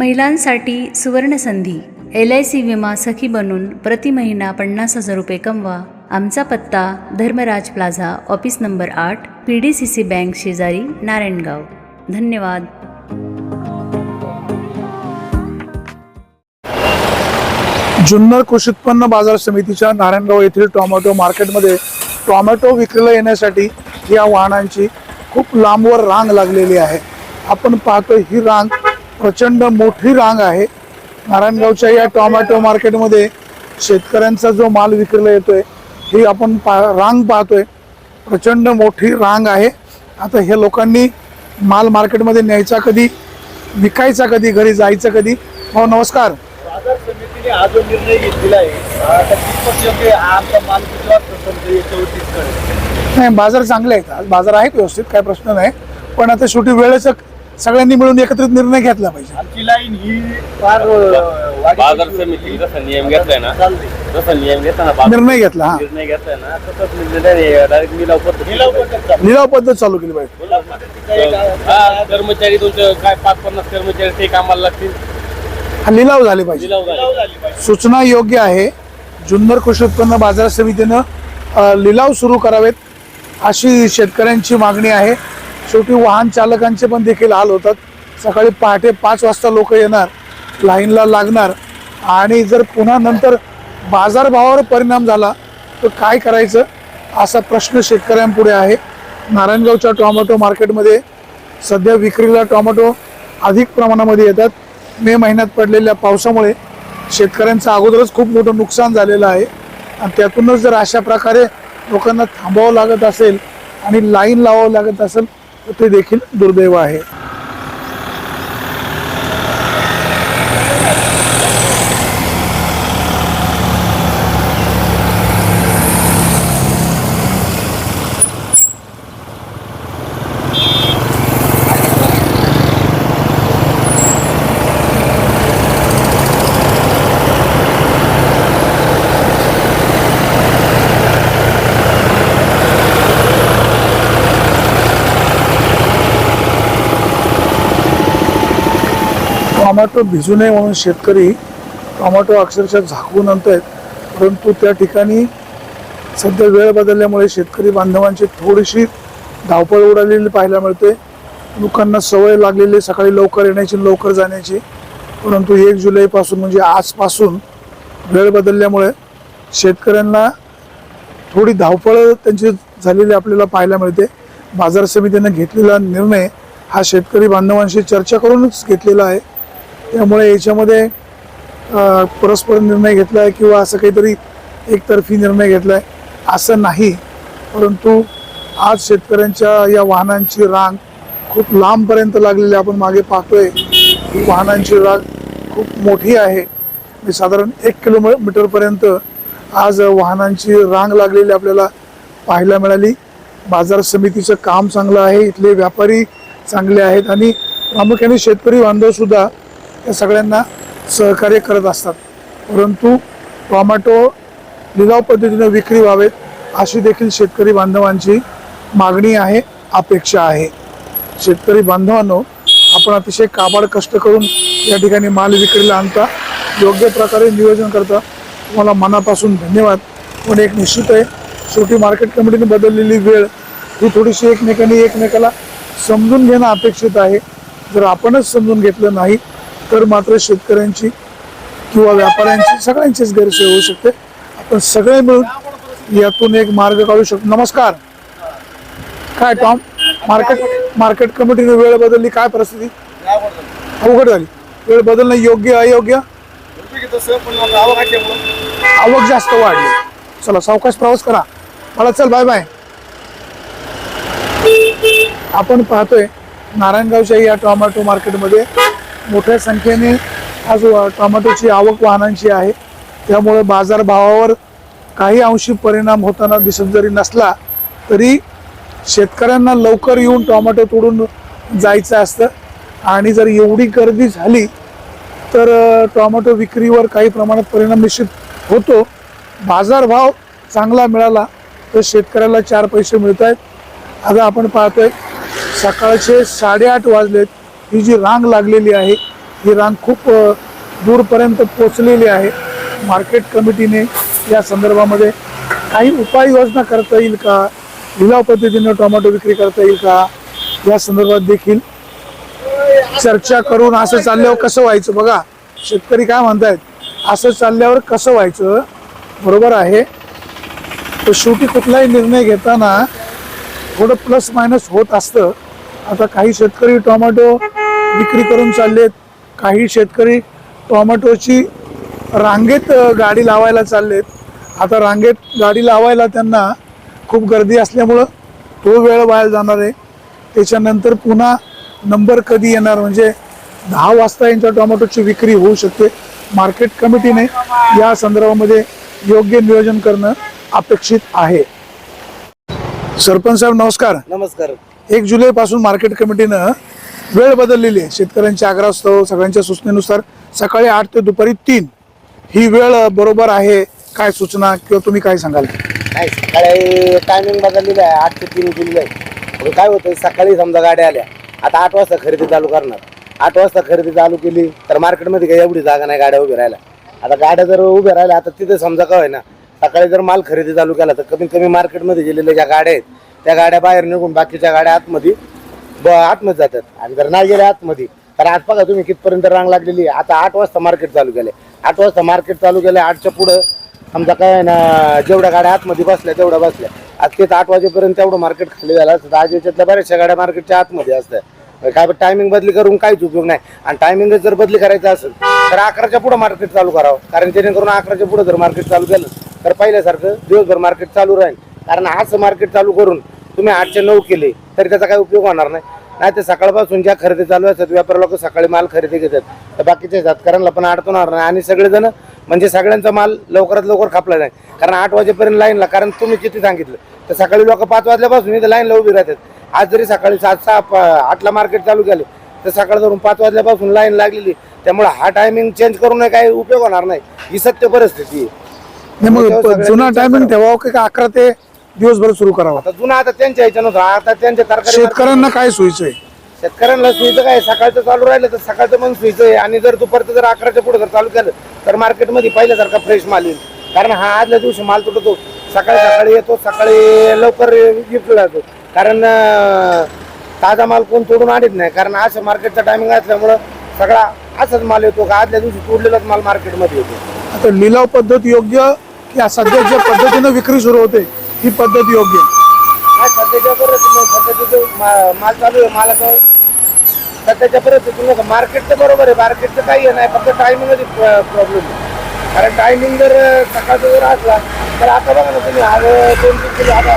महिलांसाठी सुवर्णसंधी L I C विमा सखी बनून प्रति महिना पन्नास हजार रुपये कमवा. आमचा पत्ता धर्मराज प्लाझा ऑफिस नंबर आठ P D C C bank शेजारी नारायणगाव. धन्यवाद. जुन्नर कृषी उत्पन्न बाजार समितीच्या नारायणगाव येथील टोमॅटो मार्केटमध्ये टोमॅटो विक्रीला येण्यासाठी या वाहनांची खूप लांबवर रांग लागलेली आहे. आपण पाहतो ही रांग प्रचंड मोठी रांग आहे. नारायणगावच्या या टोमॅटो मार्केटमध्ये शेतकऱ्यांचा जो माल विक्रीला येतोय ही आपण पा रांग पाहतोय. प्रचंड मोठी रांग आहे. आता हे लोकांनी माल मार्केटमध्ये न्यायचा कधी विकायचा कधी घरी जायचं कधी? हो नमस्कार. बाजार समितीने हा जो निर्णय घेतलेला आहे नाही बाजार चांगले आहेत. आज बाजार आहेत व्यवस्थित काय प्रश्न नाही. पण आता शेवटी वेळेच सगळ्यांनी मिळून एकत्रित निर्णय घेतला पाहिजे. आमची लाईन ही फार बाजार समिती जसा नियम घेतलाय ना जसा नियम घेतला ना निर्णय घेतला हा. निर्णय घेतलाय ना तसंच निर्णय डायरेक्ट निलाव पद्धत लिलाव पद्धत चालू. लिलाव पद्धत चालू केली पाहिजे. हा कर्मचारी तुमचं काय पाच पन्नास कर्मचारी ते कामाला लागतील. हा लिलाव झाले पाहिजे. निलाव झाले. लिलाव झाली पाहिजे. सूचना योग्य आहे. जुन्नर कृषी उत्पन्न बाजार समितीनं अ, लिलाव सुरू करावेत अशी शेतकऱ्यांची मागणी आहे. शेवटी वाहन चालकांचे पण देखील हाल होतात. सकाळी पहाटे पाच वाजता लोक येणार लाईनला लागणार आणि जर पुन्हा नंतर बाजारभावावर परिणाम झाला तर काय करायचं असा प्रश्न शेतकऱ्यांपुढे आहे. नारायणगावच्या टोमॅटो मार्केटमध्ये सध्या विक्रीला टोमॅटो अधिक प्रमाणामध्ये येतात. मे महिन्यात पडलेल्या पावसामुळे शेतकऱ्यांचं अगोदरच खूप मोठं नुकसान झालेलं आहे. आणि त्यातूनच जर अशा प्रकारे लोकांना थांबावं लागत असेल आणि लाईन लावावं लागत असेल ते देखील दुर्दैव आहे. टोमॅटो भिजू नये म्हणून शेतकरी टोमॅटो अक्षरशः झाकून आणतायत परंतु त्या ठिकाणी सध्या वेळ बदलल्यामुळे शेतकरी बांधवांची थोडीशी धावपळ उडालेली पाहायला मिळते. लोकांना सवय लागलेली सकाळी लवकर येण्याची लवकर जाण्याची. परंतु एक जुलैपासून म्हणजे आजपासून वेळ बदलल्यामुळे शेतकऱ्यांना थोडी धावपळ त्यांची झालेली आपल्याला पाहायला मिळते. बाजार समितीनं घेतलेला निर्णय हा शेतकरी बांधवांशी चर्चा करूनच घेतलेला आहे. त्यामुळे याच्यामध्ये परस्पर निर्णय घेतला आहे किंवा असं काहीतरी एकतर्फी निर्णय घेतला आहे असं नाही. परंतु आज शेतकऱ्यांच्या या वाहनांची रांग खूप लांबपर्यंत लागलेली आपण मागे पाहतोय. वाहनांची रांग खूप मोठी आहे. म्हणजे साधारण एक किलोमीटरपर्यंत आज वाहनांची रांग लागलेली आपल्याला पाहायला मिळाली. बाजार समितीचं काम चांगलं आहे. इथले व्यापारी चांगले आहेत आणि प्रामुख्याने शेतकरी बांधवसुद्धा या सगळ्यांना सहकार्य करत असतात. परंतु टोमॅटो लिलाव पद्धतीनं विक्री व्हावेत अशी देखील शेतकरी बांधवांची मागणी आहे अपेक्षा आहे. शेतकरी बांधवांनो आपण अतिशय काबाड कष्ट करून या ठिकाणी माल विक्रीला आणता योग्य प्रकारे नियोजन करता. तुम्हाला मनापासून धन्यवाद. पण एक निश्चित आहे शेवटी मार्केट कमिटीने बदललेली वेळ ही थोडीशी एकमेकांनी एकमेकाला समजून घेणं अपेक्षित आहे. जर आपणच समजून घेतलं नाही तर मात्र शेतकऱ्यांची किंवा व्यापाऱ्यांची सगळ्यांचीच गैरसोय होऊ शकते. आपण सगळे मिळून यातून एक मार्ग काढू शकतो. नमस्कार. काय टॉम मार्केट मार्केट कमिटीने वेळ बदलली काय परिस्थिती? अवघड झाली. वेळ बदलणं योग्य अयोग्य? आवक आवक जास्त वाढली. चला सावकाश प्रवास करा. मला चल बाय बाय आपण पाहतोय नारायणगावच्या या टोमॅटो मार्केटमध्ये मोठ्या संख्येने आज वा- टोमॅटोची आवक वाहनांची आहे. त्यामुळे बाजारभावावर काही अंशी परिणाम होताना दिसत जरी नसला तरी शेतकऱ्यांना लवकर येऊन टोमॅटो तोडून जायचं असतं. आणि जर एवढी गर्दी झाली तर टोमॅटो विक्रीवर काही प्रमाणात परिणाम निश्चित होतो. बाजारभाव चांगला मिळाला तर शेतकऱ्याला चार पैसे मिळत आहेत आता आपण पाहतोय सकाळचे साडेआठ वाजलेत. ही जी रांग लागलेली आहे ही रांग खूप दूरपर्यंत पोचलेली आहे. मार्केट कमिटीने या संदर्भामध्ये काही उपाययोजना करता येईल का? लिलाव पद्धतीने टोमॅटो विक्री करता येईल का? या संदर्भात देखील चर्चा करून असं चालल्यावर कसं व्हायचं? बघा शेतकरी काय म्हणतायत? असं चालल्यावर कसं व्हायचं? बरोबर आहे. तर शेवटी कुठलाही निर्णय घेताना थोडं प्लस मायनस होत असतं. आता काही शेतकरी टोमॅटो विक्री करून चाललेत काही शेतकरी टोमॅटोची रांगेत गाडी लावायला चाललेत आता रांगेत गाडी लावायला त्यांना खूप गर्दी असल्यामुळं तो वेळ वाया जाणार आहे. त्याच्यानंतर पुन्हा नंबर कधी येणार? म्हणजे दहा वाजता यांच्या टोमॅटोची विक्री होऊ शकते. मार्केट कमिटीने या संदर्भामध्ये योग्य नियोजन करणं अपेक्षित आहे. सरपंच साहेब नमस्कार. नमस्कार. एक जुलै पासून मार्केट कमिटीनं वेळ बदललेली आहे. शेतकऱ्यांच्या आग्रहास्तव सगळ्यांच्या सूचनेनुसार सकाळी आठ ते दुपारी तीन ही वेळ बरोबर आहे काय सूचना किंवा तुम्ही काय सांगाल? नाही सकाळी टायमिंग बदललेलं आहे. आठ ते तीन केलेलं आहे. काय होतं सकाळी समजा गाड्या आल्या आता आठ वाजता खरेदी चालू करणार. आठ वाजता खरेदी चालू केली तर मार्केटमध्ये काही एवढी जागा नाही गाड्या उभ्या राहिल्या. आता गाड्या जर उभ्या राहिल्या आता तिथे समजा काय ना सकाळी जर माल खरेदी चालू केला तर कमीत कमी मार्केटमध्ये गेलेल्या ज्या गाड्या आहेत त्या गाड्या बाहेर निघून बाकीच्या गाड्या आतमध्ये ब आतमध्ये जातात. आणि जर नाही गेल्या आतमध्ये तर आज बघा तुम्ही कितपर्यंत रांग लागलेली आहे. आता आठ वाजता मार्केट चालू केले आठ वाजता मार्केट चालू केलं आठच्या पुढं समजा काय आहे ना जेवढ्या गाड्या आतमध्ये बसल्या तेवढ्या बसल्या. आज तेच आठ वाजेपर्यंत तेवढं मार्केट खाली झालं असतं. तर आज याच्यातल्या बऱ्याचशा गाड्या मार्केटच्या आतमध्ये असतात. काय टायमिंग बदली करून काहीच उपयोग नाही. आणि टायमिंग जर बदली करायचं असेल तर अकराच्या पुढं मार्केट चालू करावं. कारण जेणेकरून अकराच्या पुढं जर मार्केट चालू केलं तर पहिल्यासारखं दिवसभर मार्केट चालू राहील. कारण असं मार्केट चालू करून तुम्ही आठचे नऊ केले तरी त्याचा काही उपयोग होणार नाही. नाही तर सकाळपासून ज्या खरेदी चालू असतात व्यापारी लोक सकाळी माल खरेदी घेतात. तर बाकीच्या शेतकऱ्यांना पण अडचणार नाही. आणि सगळेजण म्हणजे सगळ्यांचा माल लवकरात लवकर खापला नाही. कारण आठ वाजेपर्यंत लाईनला कारण तुम्ही किती सांगितलं? तर सकाळी लोक पाच वाजल्यापासून इथं लाईनला उभी राहतात. आज जरी सकाळी सात सहा आठला मार्केट चालू केलं तर सकाळ धरून पाच वाजल्यापासून लाईन लागलेली. त्यामुळे हा टायमिंग चेंज करून काही उपयोग होणार नाही. ही सत्य परिस्थिती आहे. जुना टायमिंग. ठेवावं की अकरा ते दिवसभर सुरू करावा. आता जुना आता त्यांच्या ह्याच्यानुसार आता त्यांच्या तरकारी शेतकऱ्यांना काय सोयीचं आहे? शेतकऱ्यांना सुईचं काय? सकाळचं चालू राहिलं तर सकाळचं पण सुईचं आहे. आणि जर दुपारचं जर अकराच्या पुढे जर चालू केलं तर मार्केटमध्ये पहिल्यासारखा फ्रेश माल येईल. कारण हा आदल्या दिवशी माल तुटतो. सकाळी सकाळी येतो सकाळी लवकर विकला जातो. कारण अं, ताजा माल कोण तोडून आणत नाही. कारण असं मार्केटचा टायमिंग असल्यामुळं सगळा असाच माल येतो का आदल्या दिवशी तोडलेलाच माल मार्केटमध्ये येतो. आता लिलाव पद्धत योग्य की सध्या ज्या पद्धतीनं विक्री सुरू होते ही पद्धत योग्य हा सध्याच्या मा- माल चालू आहे मालाचा सध्याच्या परिस्थितीनं मार्केटचं बरोबर आहे. मार्केटचं काही नाही. फक्त टायमिंगच प्रॉब्लेम आहे. कारण टायमिंग जर सकाळचा जर असला तर आता बघा ना तुम्ही आज दोन तीन किलो आता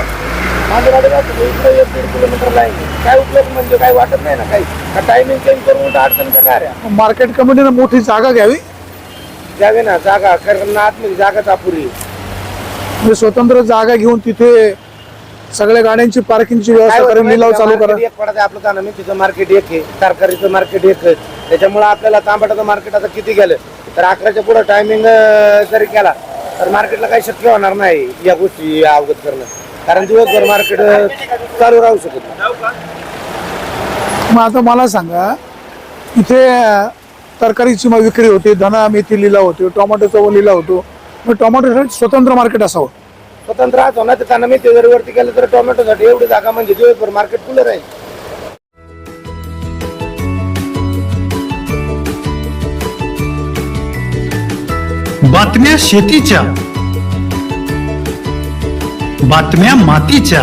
माझ्या गाडीला इकडे एक दीड किलोमीटर लाईन आहे. काय उपयोग म्हणजे काही वाटत नाही ना काही. टायमिंग चेंज करून अडचणीच्या काय रे? मार्केट कमिटीनं मोठी जागा घ्यावी. द्यावे ना जागा. कारण आतमध्ये जागाच अपुरी आहे. म्हणजे स्वतंत्र जागा घेऊन तिथे सगळ्या गाड्यांची पार्किंगची व्यवस्था करून लिलाव? चालू करा. एक पडायचं आपलं जाणं मेथीचं मार्केट एक आहे तरकारीचं मार्केट एक आहे. त्याच्यामुळे आपल्याला तांबटाचं मार्केट आता किती गेलं? तर अकराच्या पुढं टायमिंग जरी केला तर मार्केटला काही शक्य होणार नाही या गोष्टी अवगत करणं. कारण दिवसभर मार्केट चालू राहू शकत. मग आता मला सांगा इथे तरकारीची मग विक्री होते धना मेथी लिलाव होते टोमॅटोचा लिलाव होतो. मग टोमॅटोसाठी स्वतंत्र मार्केट असावं. स्वतंत्र आज होणार तर त्यांना मेथी जरी वरती केलं तर टोमॅटोसाठी एवढी जागा म्हणजे दिवसभर मार्केट खुलं राहील. बातम्या शेतीच्या. बातम्या मातीच्या.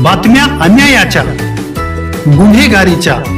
बातम्या अन्यायाच्या. गुन्हेगारीच्या.